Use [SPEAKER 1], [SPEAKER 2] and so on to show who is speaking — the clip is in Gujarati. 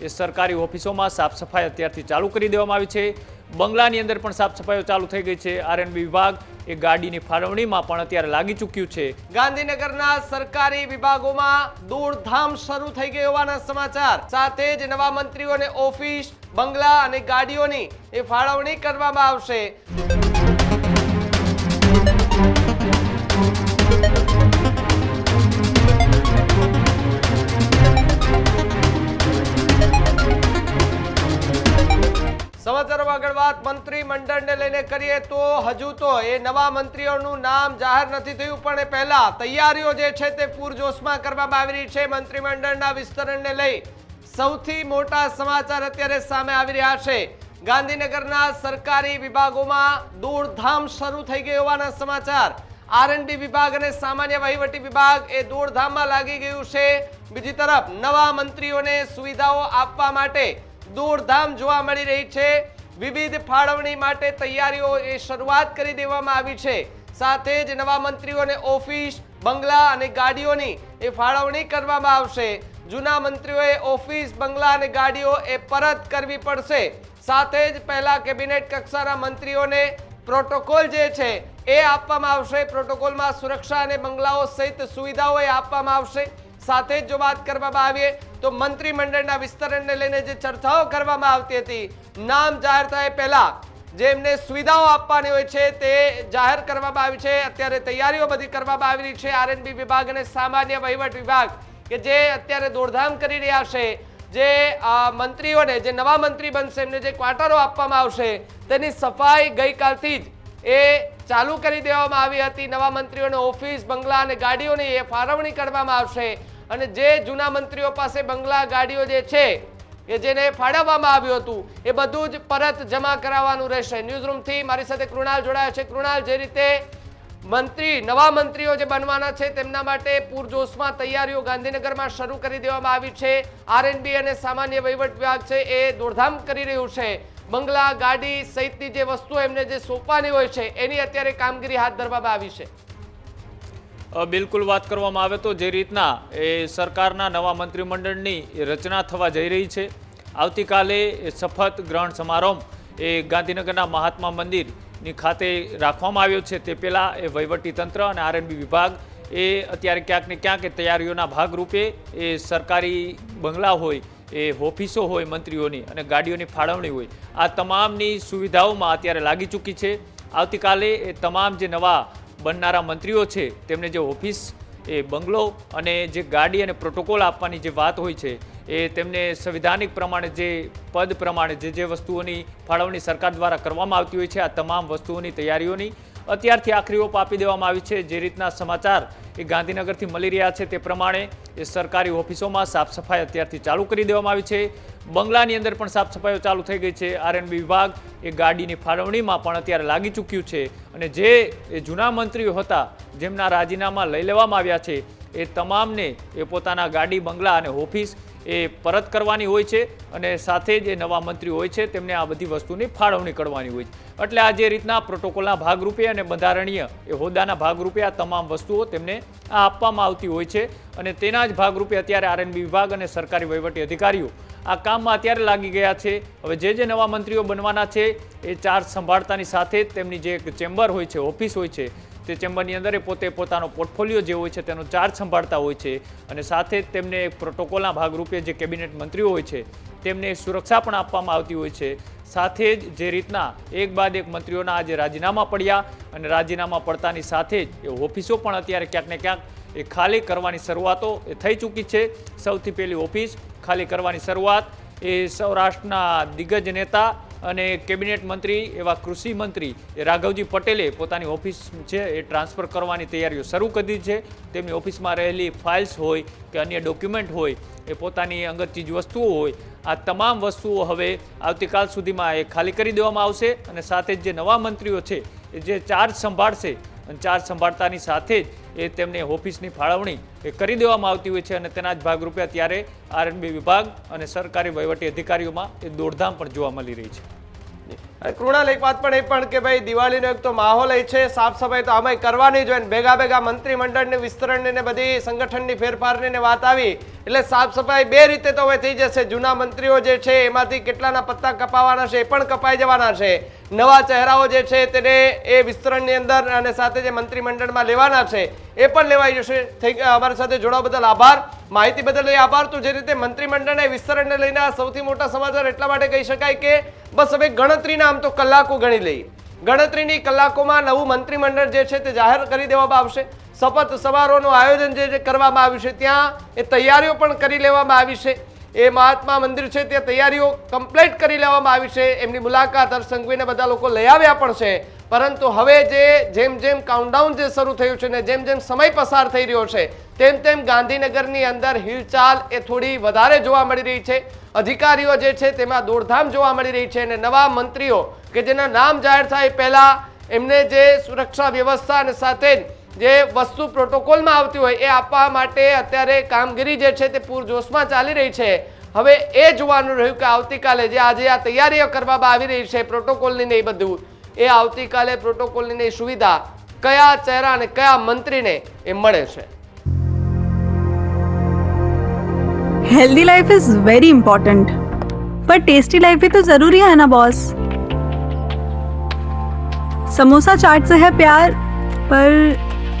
[SPEAKER 1] એ સરકારી ઓફિસોમાં સાફ સફાઈ અત્યારથી ચાલુ કરી દેવામાં આવી છે. બંગલાની અંદર પણ સાફ સફાઈઓ ચાલુ થઈ ગઈ છે. આરએનબી વિભાગ એ ગાડીની ફાળવણીમાં પણ અત્યારે લાગી ચૂક્યું છે.
[SPEAKER 2] ગાંધીનગરના સરકારી વિભાગોમાં દોડધામ શરૂ થઈ ગઈ હોવાના સમાચાર. સાથે જ નવા મંત્રીઓને ઓફિસ, બંગલા અને ગાડીઓની એ ફાળવણી કરવામાં આવશે. સમાચારોમાં આગળ વાત, મંત્રીમંડળને લઈને કરીએ તો હજુ તો એ નવા મંત્રીઓનું નામ જાહેર નથી થયું, પણ એ પહેલા તૈયારીઓ જે છે તે પૂરજોશમાં કરવામાં આવી રહી છે. મંત્રીમંડળના વિસ્તરણને લઈ સૌથી મોટા સમાચાર અત્યારે સામે આવી રહ્યા છે. ગાંધીનગરના સરકારી વિભાગોમાં દોડધામ શરૂ થઈ ગઈ હોવાના સમાચાર. આરએનડી વિભાગ અને સામાન્ય વહીવટી વિભાગ એ દોડધામમાં લાગી ગયું છે. બીજી તરફ નવા મંત્રીઓને સુવિધાઓ આપવા માટે દોડધામ જોવા મળી રહી છે. વિવિધ ફાળવણી માટે તૈયારીઓ એ શરૂઆત કરી દેવામાં આવી છે. સાથે જ નવા મંત્રીઓને ઓફિસ, બંગલા અને ગાડીઓની એ ફાળવણી કરવામાં આવશે. જૂના મંત્રીઓએ ઓફિસ, બંગલા અને ગાડીઓ એ પરત કરવી પડશે. સાથે જ પહેલા કેબિનેટ કક્ષાના મંત્રીઓને પ્રોટોકોલ જે છે એ આપવામાં આવશે. પ્રોટોકોલમાં સુરક્ષા અને બંગલાઓ સહિત સુવિધાઓ એ આપવામાં આવશે. સાથે જ જો વાત કરવામાં આવીએ તો મંત્રીમંડળના વિસ્તરણને લઈને જે ચર્ચાઓ કરવામાં આવતી હતી નામ જાહેર થાય પહેલા જેમને સુવિધાઓ આપવાની હોય છે તે જાહેર કરવામાં આવી છે. અત્યારે તૈયારીઓ બધી કરવામાં આવી રહી છે. આરએનબી વિભાગ અને સામાન્ય વહીવટ વિભાગ કે જે અત્યારે દોડધામ કરી રહ્યા છે, જે મંત્રીઓને, જે નવા મંત્રી બનશે, એમને જે ક્વાર્ટરો આપવામાં આવશે, તેની સફાઈ ગઈકાલથી જ એ ચાલુ કરી દેવામાં આવી હતી. નવા મંત્રીઓને ઓફિસ, બંગલા અને ગાડીઓની એ ફાળવણી કરવામાં આવશે. અને જે જૂના મંત્રીઓ પાસે બંગલા, ગાડીઓ જે છે કે જેને ફાળવવામાં આવ્યું હતું, એ બધું જ પરત જમા કરાવવાનું રહેશે. ન્યૂઝરૂમથી મારી સાથે કૃણાલ જોડાયા છે. કૃણાલ, જે રીતે મંત્રી, નવા મંત્રીઓ જે બનવાના છે, તેમના માટે પૂરજોશમાં તૈયારીઓ ગાંધીનગરમાં શરૂ કરી દેવામાં આવી છે. આરએનબી અને સામાન્ય વહીવટ વિભાગ છે, એ દોડધામ કરી રહ્યું છે. બંગલા, ગાડી સહિતની જે વસ્તુઓ એમને જે સોંપવાની હોય છે, એની અત્યારે કામગીરી હાથ ધરવામાં આવી છે.
[SPEAKER 1] બિલકુલ વાત કરવામાં આવે તો જે રીતના એ સરકારના નવા મંત્રીમંડળની રચના થવા જઈ રહી છે. આવતીકાલે શપથ ગ્રહણ સમારંભ એ ગાંધીનગરના મહાત્મા મંદિરની ખાતે રાખવામાં આવ્યો છે. તે પહેલાં એ વહીવટી તંત્ર અને આરએનબી વિભાગ એ અત્યારે ક્યાંક ને ક્યાંક તૈયારીઓના ભાગરૂપે એ સરકારી બંગલા હોય, એ ઓફિસો હોય, મંત્રીઓની અને ગાડીઓની ફાળવણી હોય, આ તમામની સુવિધાઓમાં અત્યારે લાગી ચૂકી છે. આવતીકાલે એ તમામ જે નવા બનનારા મંત્રીઓ છે, તેમને જે ઓફિસ, એ બંગલો અને જે ગાડી અને પ્રોટોકોલ આપવાની જે વાત હોય છે એ તેમને સંવિધાનિક પ્રમાણે જે પદ પ્રમાણે જે જે વસ્તુઓની ફાળવણી સરકાર દ્વારા કરવામાં આવતી હોય છે, આ તમામ વસ્તુઓની તૈયારીઓની અત્યારથી આખરી ઓપ આપી દેવામાં આવી છે. જે રીતના સમાચાર એ ગાંધીનગરથી મળી રહ્યા છે તે પ્રમાણે એ સરકારી ઓફિસોમાં સાફ સફાઈ અત્યારથી ચાલુ કરી દેવામાં આવી છે. બંગલાની અંદર પણ સાફ સફાઈઓ ચાલુ થઈ ગઈ છે. આરએનબી વિભાગ એ ગાડીની ફાળવણીમાં પણ અત્યારે લાગી ચૂક્યું છે અને જે જૂના મંત્રીઓ હતા, જેમના રાજીનામા લઈ લેવામાં આવ્યા છે એ તમામને એ પોતાના ગાડી, બંગલા અને ઓફિસ એ પરત કરવાની હોય છે અને સાથે જ નવા મંત્રી હોય છે, તેમને આ બધી વસ્તુની ફાળવણી કરવાની હોય છે. એટલે આ જે રીતના પ્રોટોકોલના ભાગરૂપે અને બંધારણીય એ હોદ્દાના ભાગરૂપે આ તમામ વસ્તુઓ તેમને આ આપવામાં આવતી હોય છે અને તેના જ ભાગરૂપે અત્યારે આરએનબી વિભાગ અને સરકારી વહીવટી અધિકારીઓ આ કામમાં અત્યારે લાગી ગયા છે. હવે જે જે નવા મંત્રીઓ બનવાના છે, એ ચાર્જ સંભાળતાની સાથે તેમની જે એક ચેમ્બર હોય છે, ઓફિસ હોય છે તે ચેમ્બરની અંદર એ પોતે પોતાનો પોર્ટફોલિયો જે હોય છે તેનો ચાર્જ સંભાળતા હોય છે અને સાથે તેમને એક પ્રોટોકોલના ભાગરૂપે જે કેબિનેટ મંત્રીઓ હોય છે તેમને સુરક્ષા પણ આપવામાં આવતી હોય છે. સાથે જ જે રીતના એક બાદ એક મંત્રીઓના આજે રાજીનામા પડ્યા અને રાજીનામા પડતાની સાથે જ એ ઓફિસો પણ અત્યારે ક્યાંક ને ક્યાંક એ ખાલી કરવાની શરૂઆતો એ થઈ ચૂકી છે. સૌથી પહેલી ઓફિસ ખાલી કરવાની શરૂઆત એ સૌરાષ્ટ્રના દિગ્ગજ નેતા અને કેબિનેટ મંત્રી એવા કૃષિ મંત્રી એ રાઘવજી પટેલે પોતાની ઓફિસ છે એ ટ્રાન્સફર કરવાની તૈયારીઓ શરૂ કરી છે. તેમની ઓફિસમાં રહેલી ફાઇલ્સ હોય કે અન્ય ડોક્યુમેન્ટ હોય એ પોતાની અંગત ચીજ વસ્તુઓ હોય, આ તમામ વસ્તુઓ હવે આવતીકાલ સુધીમાં એ ખાલી કરી દેવામાં આવશે અને સાથે જ નવા મંત્રીઓ છે એ જે ચાર્જ સંભાળશે ચાર્જ સંભાળતાની સાથે જ એ તેમને ઓફિસની ફાળવણી એ કરી દેવામાં આવતી હોય છે અને તેના જ ભાગરૂપે અત્યારે આરએનબી વિભાગ અને સરકારી વહીવટી અધિકારીઓમાં એ દોડધામ પણ જોવા મળી રહી છે.
[SPEAKER 2] કૃણાલ, એક વાત પણ એ પણ કે ભાઈ, દિવાળીનો એક તો માહોલ એ છે, સાફ સફાઈ તો આમાંય કરવાની જ હોય ને, ભેગા ભેગા મંત્રીમંડળની વિસ્તરણની ને બધી સંગઠનની ફેરફારની ને વાત આવી. એટલે સાફ સફાઈ બે રીતે તો હવે થઈ જશે. જૂના મંત્રીઓ જે છે, એમાંથી કેટલાના પત્તા કપાવાના છે એ પણ કપાઈ જવાના છે. નવા ચહેરાઓ જે છે, તેને એ વિસ્તરણની અંદર અને સાથે જે મંત્રીમંડળમાં લેવાના છે, એ પણ લેવાઈ જશે. થઈ અમારી સાથે જોડાવા બદલ આભાર. માહિતી બદલ આભાર. તો જે રીતે મંત્રીમંડળને વિસ્તરણને લઈને સૌથી મોટા સમાચાર એટલા માટે કહી શકાય કે, બસ હવે ગણતરીના આમ તો કલાકો ગણી લઈએ. ગણતરીની કલાકોમાં નવું મંત્રીમંડળ જે છે, તે જાહેર કરી દેવામાં આવશે. શપથ સમારોહનું આયોજન જે જે કરવામાં આવ્યું છે, ત્યાં એ તૈયારીઓ પણ કરી લેવામાં આવી છે. એ મહાત્મા મંદિર છે, ત્યાં તૈયારીઓ કમ્પ્લીટ કરી લેવામાં આવી છે. એમની મુલાકાત હર્ષસંઘવીને બધા લોકો લઈ આવ્યા પણ છે. પરંતુ હવે જે જેમ જેમ કાઉન્ટડાઉન જે શરૂ થયું છે ને જેમ જેમ સમય પસાર થઈ રહ્યો છે, તેમ તેમ ગાંધીનગરની અંદર હિલચાલ એ થોડી વધારે જોવા મળી રહી છે. અધિકારીઓ જે છે, તેમાં દોડધામ જોવા મળી રહી છે અને નવા મંત્રીઓ કે જેના નામ જાહેર થાય પહેલાં એમને જે સુરક્ષા વ્યવસ્થા અને સાથે જ જે વસ્તુ પ્રોટોકોલમાં આવતી હોય એ આપવા માટે અત્યારે કામગીરી જે છે તે પૂરજોશમાં ચાલી રહી છે હવે એ જોવાનું રહ્યું કે આવતીકાલે જે આજે આ તૈયારીઓ કરવામાં આવી રહી છે પ્રોટોકોલની ને એ બધું એ આવતીકાલે પ્રોટોકોલની ને એ સુવિધા કયા ચહેરા અને કયા મંત્રીને એ મળે છે
[SPEAKER 3] healthy life is very important पर टेस्टी लाइफ भी तो जरूरी है ना बॉस समोसा चाट से है प्यार पर